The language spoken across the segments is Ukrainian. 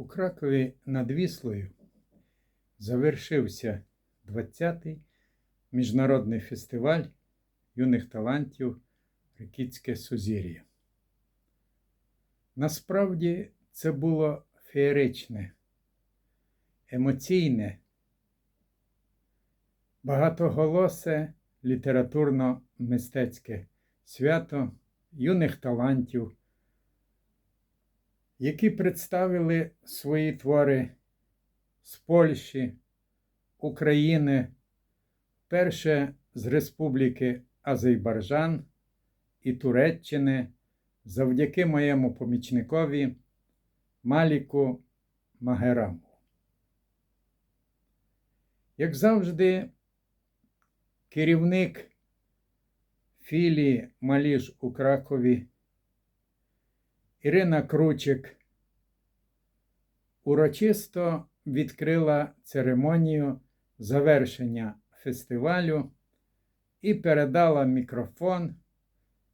У Кракові над Віслою завершився 20-й міжнародний фестиваль юних талантів Рикітське Сузір'я. Насправді це було феєричне, емоційне, багатоголосе літературно-мистецьке свято юних талантів, які представили свої твори з Польщі, України, перше з Республіки Азербайджан і Туреччини завдяки моєму помічникові Маліку Магераму. Як завжди, керівник філії Маліж у Кракові Ірина Кручик урочисто відкрила церемонію завершення фестивалю і передала мікрофон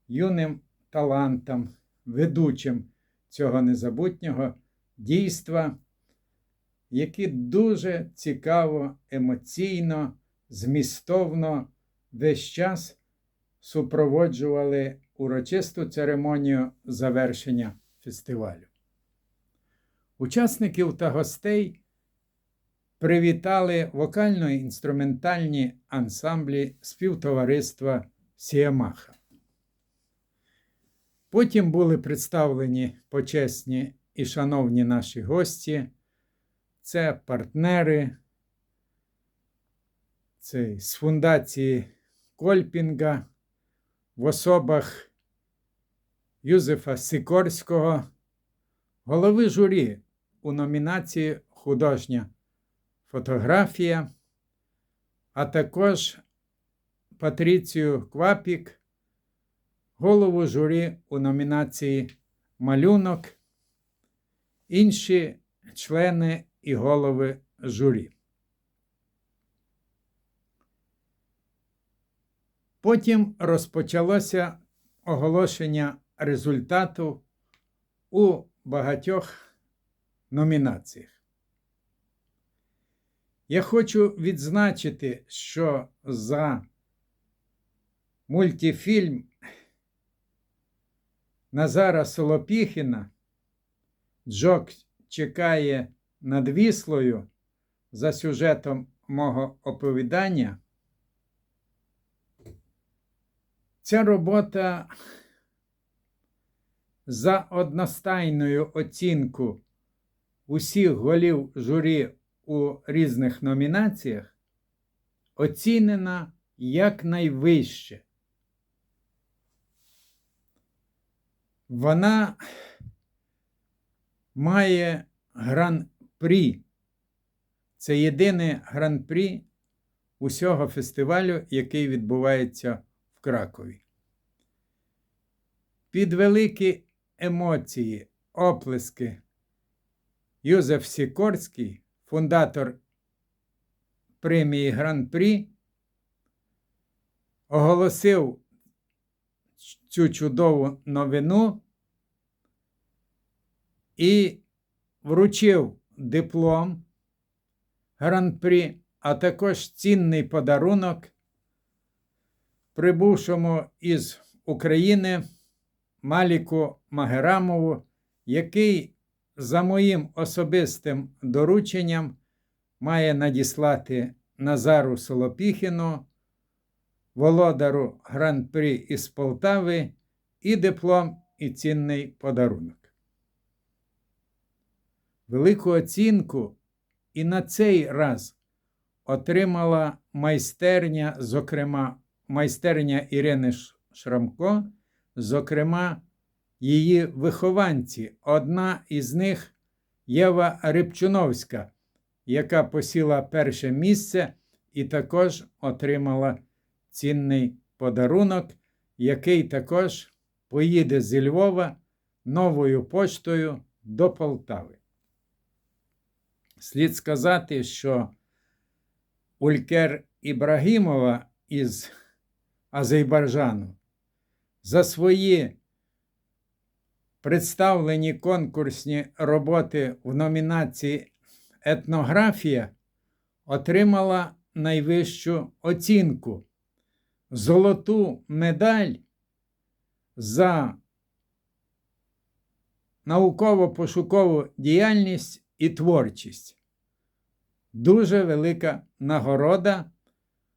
юним талантам, ведучим цього незабутнього дійства, які дуже цікаво, емоційно, змістовно весь час супроводжували урочисту церемонію завершення фестивалю. Учасників та гостей привітали вокально-інструментальні ансамблі співтовариства Сіамаха. Потім були представлені почесні і шановні наші гості, це партнери це з фундації Кольпінга в особах Юзефа Сикорського, голови журі у номінації Художня фотографія, а також Патріцію Квапік, голову журі у номінації Малюнок, інші члени і голови журі. Потім розпочалося оголошення результату у багатьох номінаціях. Я хочу відзначити, що за мультифільм Назара Солопіхіна Джок чекає над віслою за сюжетом мого оповідання. Ця робота за одностайною оцінку усіх голів журі у різних номінаціях оцінена якнайвище. Вона має гран-прі. Це єдине гран-прі усього фестивалю, який відбувається Кракові. Під великі емоції, оплески Юзеф Сікорський, фундатор премії Гран-прі, оголосив цю чудову новину і вручив диплом Гран-прі, а також цінний подарунок прибувшому із України Маліку Магерамову, який за моїм особистим дорученням має надіслати Назару Солопіхіну, володару Гран-прі із Полтави, і диплом, і цінний подарунок. Велику оцінку і на цей раз отримала майстерня, зокрема, майстерня Ірини Шрамко, зокрема, її вихованці. Одна із них Єва Рибчуновська, яка посіла перше місце і також отримала цінний подарунок, який також поїде зі Львова новою поштою до Полтави. Слід сказати, що Улькер Ібрагімова із Азербайджану за свої представлені конкурсні роботи в номінації Етнографія отримала найвищу оцінку золоту медаль за науково-пошукову діяльність і творчість. Дуже велика нагорода,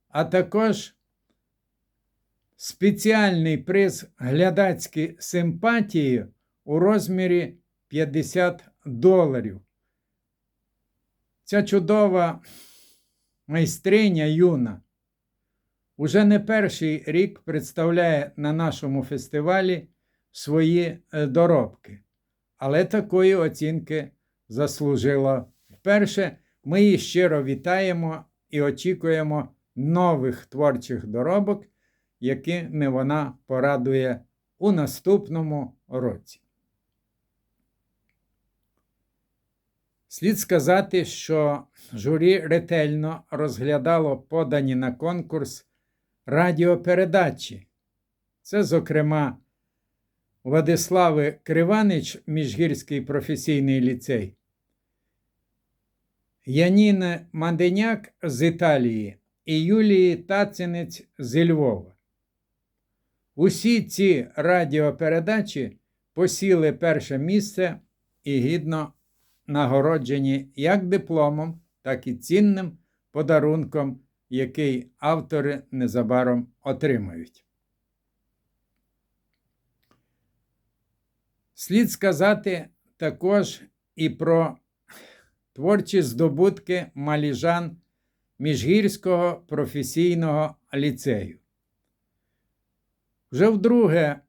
а також спеціальний приз глядацькі симпатії у розмірі 50 доларів. Ця чудова майстриня юна уже не перший рік представляє на нашому фестивалі свої е, доробки, але такої оцінки заслужила вперше. Ми її щиро вітаємо і очікуємо нових творчих доробок, якими вона порадує у наступному році. Слід сказати, що журі ретельно розглядало подані на конкурс радіопередачі. Це, зокрема, Владислави Криванич, Міжгірський професійний ліцей, Яніни Манденяк з Італії і Юлії Тацинець з Львова. Усі ці радіопередачі посіли перше місце і гідно нагороджені як дипломом, так і цінним подарунком, який автори незабаром отримають. Слід сказати також і про творчі здобутки маліжан Міжгірського професійного ліцею. Вже вдруге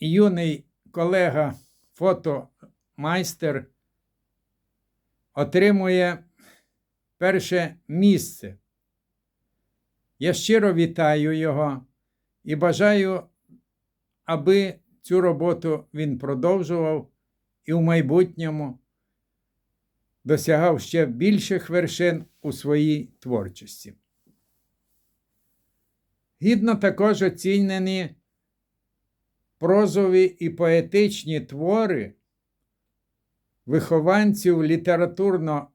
юний колега фотомайстер отримує перше місце. Я щиро вітаю його і бажаю, аби цю роботу він продовжував і в майбутньому досягав ще більших вершин у своїй творчості. Гідно також оцінені прозові і поетичні твори вихованців літературно,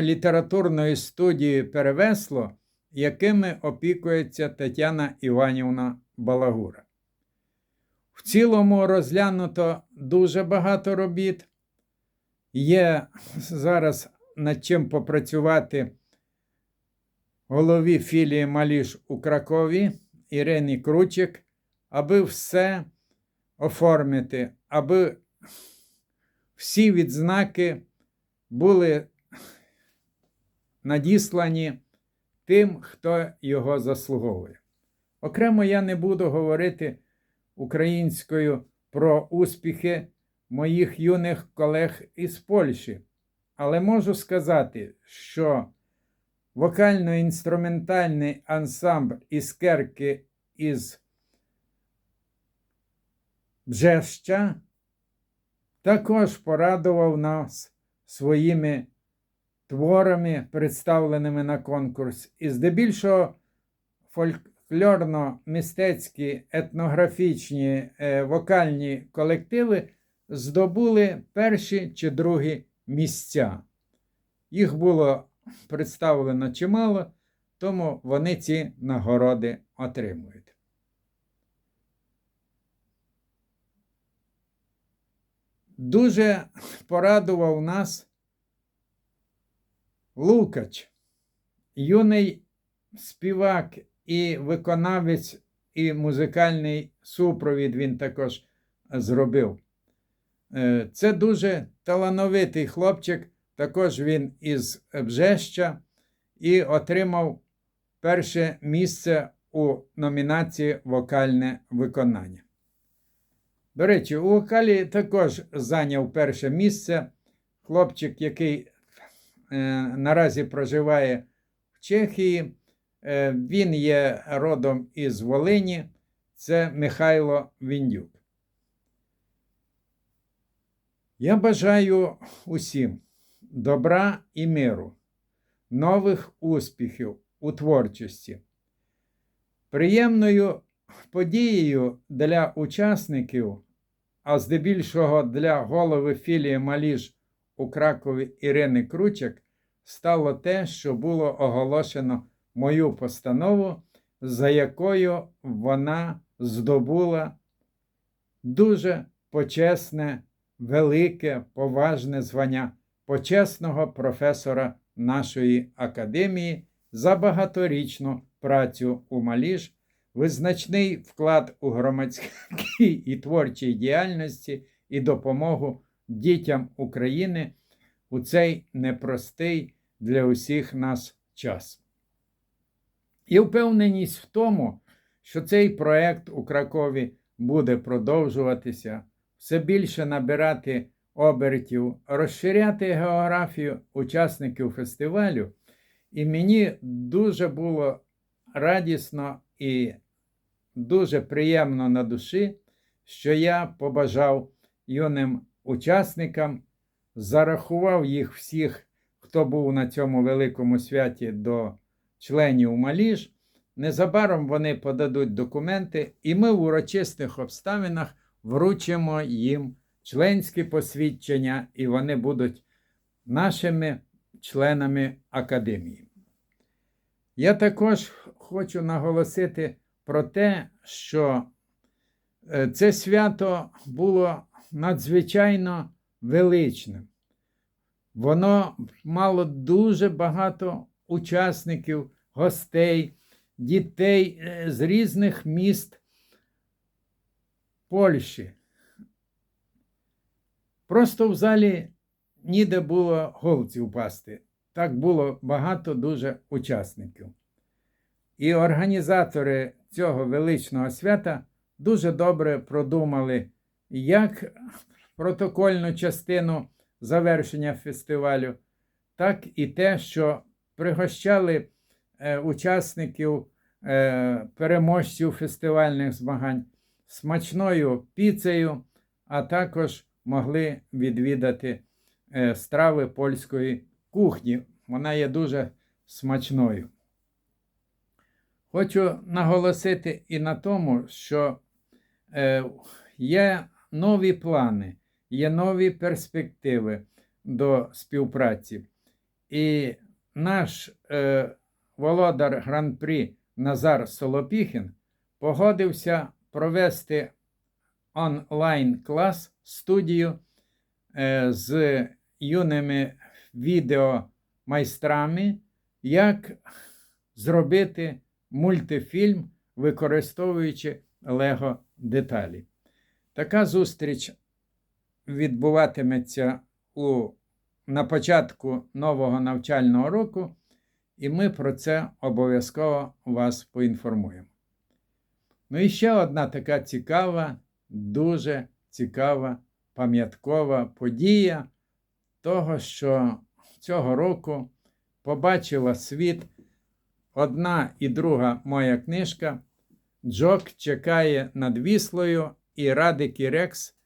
літературної студії Перевесло, якими опікується Тетяна Іванівна Балагура. В цілому розглянуто дуже багато робіт. Є зараз над чим попрацювати голові філії Маліш у Кракові Ірені Кручик, аби все оформити, аби всі відзнаки були надіслані тим, хто його заслуговує. Окремо я не буду говорити українською про успіхи моїх юних колег із Польщі, але можу сказати, що вокально-інструментальний ансамбль Іскерки із Бжеща також порадував нас своїми творами, представленими на конкурс, і здебільшого фольклорно-мистецькі етнографічні е, вокальні колективи здобули перші чи другі місця. Їх було представлено чимало, тому вони ці нагороди отримують. Дуже порадував нас Лукач, юний співак і виконавець, і музикальний супровід він також зробив. Е, це дуже талановитий хлопчик, також він із Бжеща і отримав перше місце у номінації Вокальне виконання. До речі, у вокалі також зайняв перше місце хлопчик, який е, наразі проживає в Чехії. Е, він є родом із Волині, це Михайло Віндюк. Я бажаю усім добра і миру, нових успіхів у творчості. Приємною подією для учасників а здебільшого для голови філії Маліж у Кракові Ірини Кручик стало те, що було оголошено мою постанову, за якою вона здобула дуже почесне, велике, поважне звання почесного професора нашої академії за багаторічну працю у Маліж, визначний вклад у громадській і творчій діяльності і допомогу дітям України у цей непростий для усіх нас час. І впевненість в тому, що цей проект у Кракові буде продовжуватися, все більше набирати обертів, розширяти географію учасників фестивалю. І мені дуже було радісно і дуже приємно на душі, що я побажав юним учасникам, зарахував їх всіх, хто був на цьому великому святі до членів Маліж. Незабаром вони подадуть документи, і ми в урочистих обставинах вручимо їм членські посвідчення, і вони будуть нашими членами академії. Я також хочу наголосити про те, що е, це свято було надзвичайно величним. Воно мало дуже багато учасників, гостей, дітей е, з різних міст Польщі. Просто в залі ніде було голці впасти. Так було багато дуже учасників. І організатори цього величного свята дуже добре продумали, як протокольну частину завершення фестивалю, так і те, що пригощали е, учасників, е, переможців фестивальних змагань смачною піцею, а також могли відвідати е, страви польської кухні. Вона є дуже смачною. Хочу наголосити і на тому, що е, є нові плани, є нові перспективи до співпраці. І наш е, володар гран-прі Назар Солопіхін погодився провести онлайн-клас студію е, з юними відеомайстрами, як зробити мультифільм, використовуючи Лего деталі. Така зустріч відбуватиметься у, на початку нового навчального року, і ми про це обов'язково вас поінформуємо. Ну і ще одна така цікава, дуже цікава пам'яткова подія того, що цього року побачила світ одна і друга моя книжка. Джок чекає над віслою і Радик і Рекс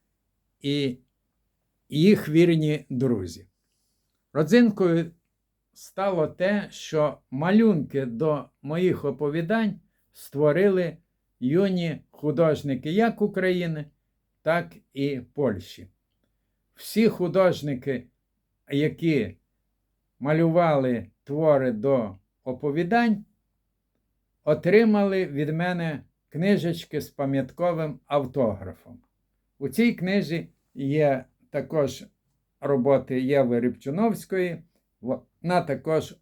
і їх вірні друзі. Родзинкою стало те, що малюнки до моїх оповідань створили юні художники як України, так і Польщі. Всі художники, які малювали твори до оповідань, отримали від мене книжечки з пам'ятковим автографом. У цій книжі є також роботи Єви Рибчуновської, вона також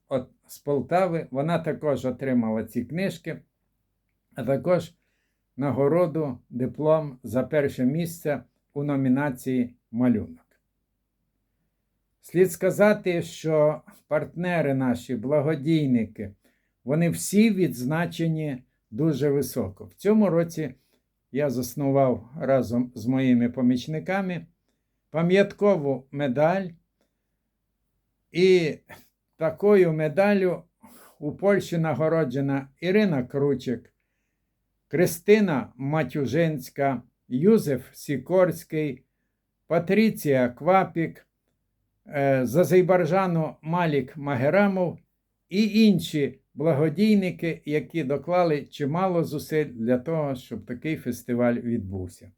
з Полтави, вона також отримала ці книжки, а також нагороду диплом за перше місце у номінації Малюнок. Слід сказати, що партнери наші, благодійники, вони всі відзначені дуже високо. В цьому році я заснував разом з моїми помічниками пам'яткову медаль. І такою медаллю у Польщі нагороджена Ірина Кручик, Кристина Матюжинська, Юзеф Сікорський, Патріція Квапік, е, з Малік Магерамов і інші благодійники, які доклали чимало зусиль для того, щоб такий фестиваль відбувся.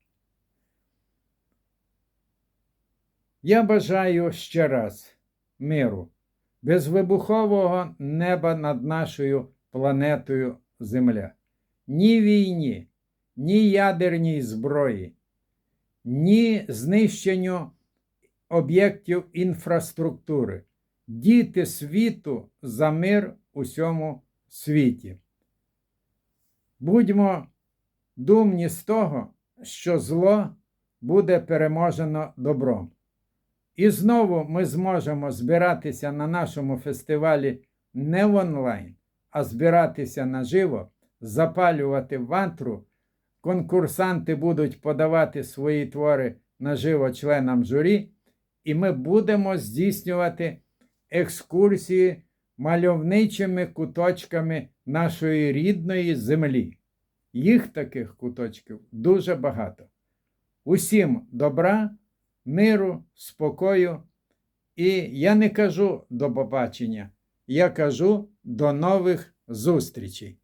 Я бажаю ще раз миру, безвибухового неба над нашою планетою Земля. Ні війні, ні ядерній зброї, ні знищенню об'єктів інфраструктури. Діти світу за мир у всьому світі. Будьмо думні з того, що зло буде переможено добром. І знову ми зможемо збиратися на нашому фестивалі не в онлайн, а збиратися наживо, запалювати вантру. Конкурсанти будуть подавати свої твори наживо членам журі, і ми будемо здійснювати екскурсії мальовничими куточками нашої рідної землі. Їх таких куточків дуже багато. Усім добра, миру, спокою. І я не кажу до побачення, я кажу до нових зустрічей.